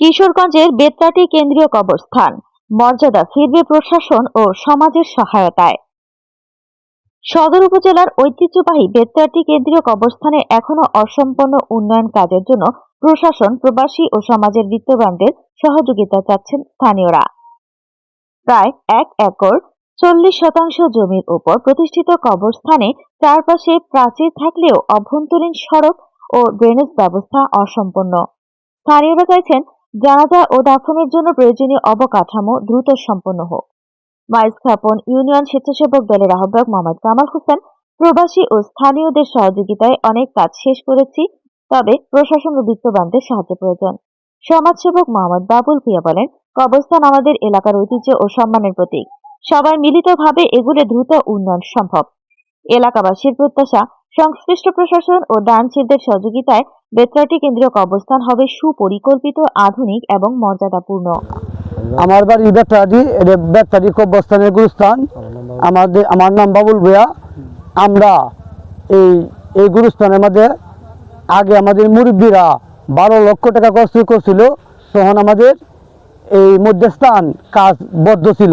কিশোরগঞ্জের বেতরাটি কেন্দ্রীয় কবরস্থান। মর্যাদা ফিরবে প্রশাসন ও সমাজের সহায়তায়। সদর উপজেলার ঐতিহ্যবাহী বেতরাটি কেন্দ্রীয় কবরস্থানে এখনও অসম্পন্ন উন্নয়ন কাজের জন্য প্রশাসন, প্রবাসী ও সমাজের বিত্তবানদের সহযোগিতা চাচ্ছেন স্থানীয়রা। প্রায় এক একর, চল্লিশ শতাংশ জমির উপর প্রতিষ্ঠিত কবরস্থানে চারপাশে প্রাচীর থাকলেও অভ্যন্তরীণ সড়ক ও ড্রেনেজ ব্যবস্থা অসম্পন্ন স্থানীয়রা চাইছেন জানাজা ও দাফনের জন্য প্রয়োজনীয় অবকাঠামো দ্রুত সম্পন্ন হোক। মাইস্থাপন ইউনিয়ন স্বেচ্ছাসেবক দলের আহ্বায়ক মোহাম্মদ কামাল হোসেন, প্রবাসী ও স্থানীয়দের সহযোগিতায় অনেক কাজ শেষ করেছি, তবে প্রশাসন ও বিত্তবানদের সাহায্য প্রয়োজন। সমাজসেবক মোহাম্মদ বাবুল ভুইয়া বলেন, কবরস্থান আমাদের এলাকার ঐতিহ্য ও সম্মানের প্রতীক। সবাই মিলিতভাবে এগুলো দ্রুত উন্নয়ন সম্ভব। এলাকাবাসীর প্রত্যাশা সংশ্লিষ্ট প্রশাসন ও দানশীলদের সহযোগিতায় বেতরাটি কেন্দ্রীয় কবরস্থান হবে সুপরিকল্পিত, আধুনিক এবং মর্যাদাপূর্ণ। আমার বাড়ি বেতারি এটা বেতারি কব্যস্থানের গুরুস্থান। আমাদের, আমার নাম বাবুল ভুয়া আমরা এই এই গুরুস্থানের মধ্যে আগে আমাদের মুরব্বীরা বারো লক্ষ টাকা খরচ করছিল, তখন আমাদের এই মধ্যস্থান কাজ বদ্ধ ছিল।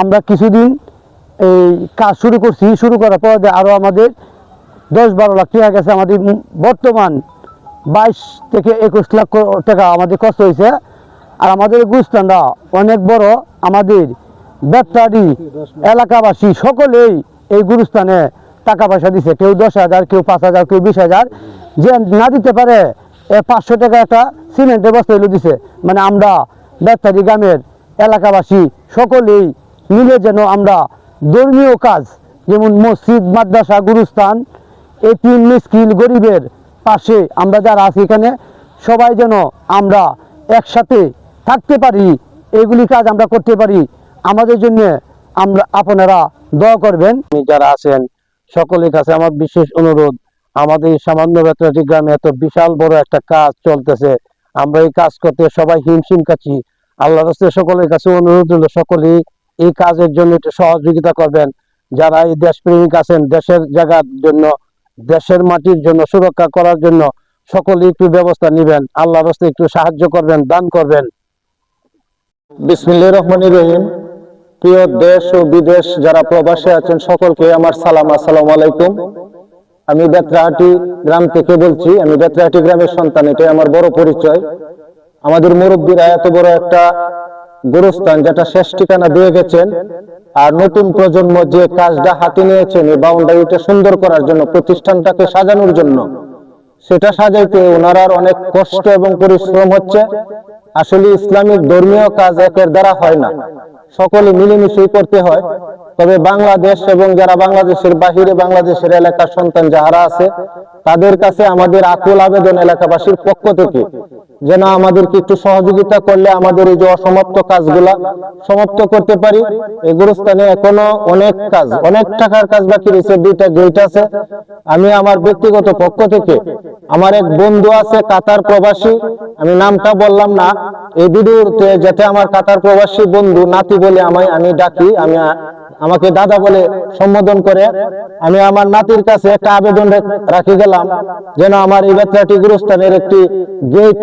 আমরা কিছুদিন এই কাজ শুরু করছি। শুরু করার পর আরও আমাদের দশ বারো লাখ টাকা গেছে আমাদের বর্তমান বাইশ থেকে একুশ লাখ টাকা আমাদের খরচ হয়েছে। আর আমাদের গুস্তানরা অনেক বড়, আমাদের বেতারি এলাকাবাসী সকলেই এই গুরুস্থানে টাকা পয়সা দিছে। কেউ দশ হাজার, কেউ পাঁচ হাজার, কেউ বিশ হাজার। যে না দিতে পারে, এ পাঁচশো টাকা একটা সিমেন্টের বস্তা এলো দিছে। মানে আমরা বেতারি গ্রামের এলাকাবাসী সকলেই মিলে যেন আমরা ধর্মীয় কাজ, যেমন মসজিদ, মাদ্রাসা, গুরুস্থান এতিম মিসকিন গরিবের পাশে। আমরা যারা আছি এখানে, সবাই যেন আমরা একসাথে থাকতে পারি, এগুলি কাজ আমরা করতে পারি। আমাদের জন্য আমরা আপনারা দয়া করবেন। যারা আছেন, সকলের কাছে আমার বিশেষ অনুরোধ, আমাদের সামান্য বেতরাটি গ্রামে এত বিশাল বড় একটা কাজ চলতেছে। আমরা এই কাজ করতে সবাই হিমশিম কাছি আল্লাহ রাস্তায় সকলের কাছে অনুরোধ হলো সকলেই এই কাজের জন্য একটু সহযোগিতা করবেন। যারা এই দেশপ্রেমিক আছেন, দেশের জায়গার জন্য দেশের মাটির জন্য সুরক্ষা করার জন্য সকলে একটু ব্যবস্থা নেবেন। আল্লাহ রাস্তায় একটু সাহায্য করবেন, দান করবেন। রহমানির রহিম। প্রিয় দেশ ও বিদেশ যারা প্রবাসে আছেন, সকলকে আমার সালাম, আসসালামু আলাইকুম। আমি বেতরাহাটি গ্রাম থেকে বলছি। আমি বেতরাহাটি গ্রামের সন্তান, এটাই আমার বড় পরিচয়। আমাদের মুরব্বীরা এত বড় একটা গুরুস্থান যেটা শেষ ঠিকানা দিয়ে গেছেন। আর নতুন প্রজন্ম যে কাজটা হাতে নিয়েছেন, এই বাউন্ডারিটা সুন্দর করার জন্য, প্রতিষ্ঠানটাকে সাজানোর জন্য, সেটা সাজাইতে ওনারার অনেক কষ্ট এবং পরিশ্রম হচ্ছে। আসলে ইসলামিক ধর্মীয় কাজ একের দ্বারা হয় না। সকলে মিলেমিশেই করতে হয়। তবে বাংলাদেশ এবং যারা বাংলাদেশের বাহিরে বাংলাদেশের এলাকার সন্তান যারা আছে, তাদের কাছে আমাদের আকুল আবেদন এলাকাবাসীর পক্ষ থেকে যেন আমাদেরকে একটু সহযোগিতা করলে আমাদের এই যে অসমাপ্ত কাজগুলা সমাপ্ত করতে পারি। এই গুরুস্থানে এখনও অনেক কাজ, অনেক টাকার কাজ বাকি রয়েছে, দুইটা গেট আছে। আমি আমার ব্যক্তিগত পক্ষ থেকে আমার এক বন্ধু আছে কাতার প্রবাসী, আমি নামটা বললাম না, এই ভিডিওতে যাতে আমার কাতার প্রবাসী বন্ধু নাতি বলে আমায় আমি ডাকি, আমি আমাকে দাদা বলে সম্বোধন করে, আমি আমার নাতির কাছে একটা আবেদন রাখি গেলাম, যেন আমার এই বাচ্চাটি গুরুস্থানের একটি গেট।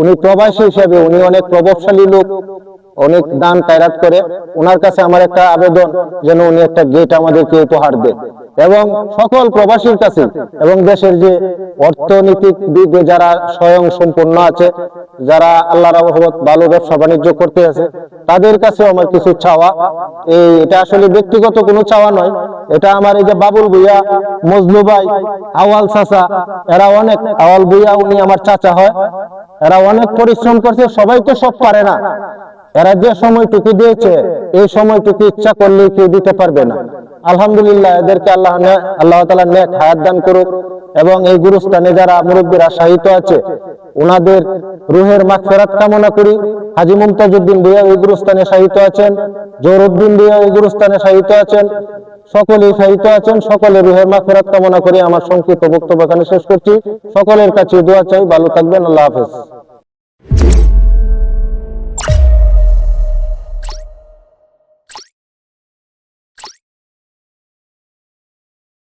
উনি প্রবাসী হিসেবে, উনি অনেক প্রভাবশালী লোক, অনেক দান কায়রাত করে। ওনার কাছে আমার একটা আবেদন, যেন উনি একটা গেট আমাদেরকে উপহার দেয়। এবং সকল প্রবাসীর কাছে এবং দেশের যে অর্থনৈতিক দিকে যারা স্বয়ং সম্পূর্ণ আছে, যারা আল্লাহ রহমত, ভালো ব্যবসা বাণিজ্য করতে আছে, তাদের কাছে আমার কিছু চাওয়া। এই, এটা আসলে ব্যক্তিগত কোনো চাওয়া নয়। এটা আমার এই যে বাবুল ভুইয়া, মজনু ভাই আওয়াল চাচা, এরা অনেক। আওয়াল ভুইয়া, উনি আমার চাচা হয়। এরা অনেক পরিশ্রম করছে, সবাই তো সব পারে না। এরা যে সময়টুকু দিয়েছে, এই সময়টুকু ইচ্ছা করলে কেউ দিতে পারবে না। আলহামদুলিল্লাহ, এদেরকে আল্লাহ আল্লাহ তালা নেক হায়াত দান করুক এবং এই গুরুস্থানে যারা মুরব্বীরা সাহিত্য আছে ওনাদের রুহের মাখ ফেরাত কামনা করি। হাজি মুমতাজউদ্দিন ভুইয়া ওই গুরুস্থানে সাহিত্য আছেন জহরুদ্দিন ভুইয়া ওই গুরুস্থানে সাহিত্য আছেন, সকলেই সাহিত্য আছেন সকলে রুহের মাখ ফেরাত কামনা করি। আমার সংক্ষিপ্ত বক্তব্য এখানে শেষ করছি। সকলের কাছে দোয়া চাই, ভালো থাকবেন, আল্লাহ হাফেজ।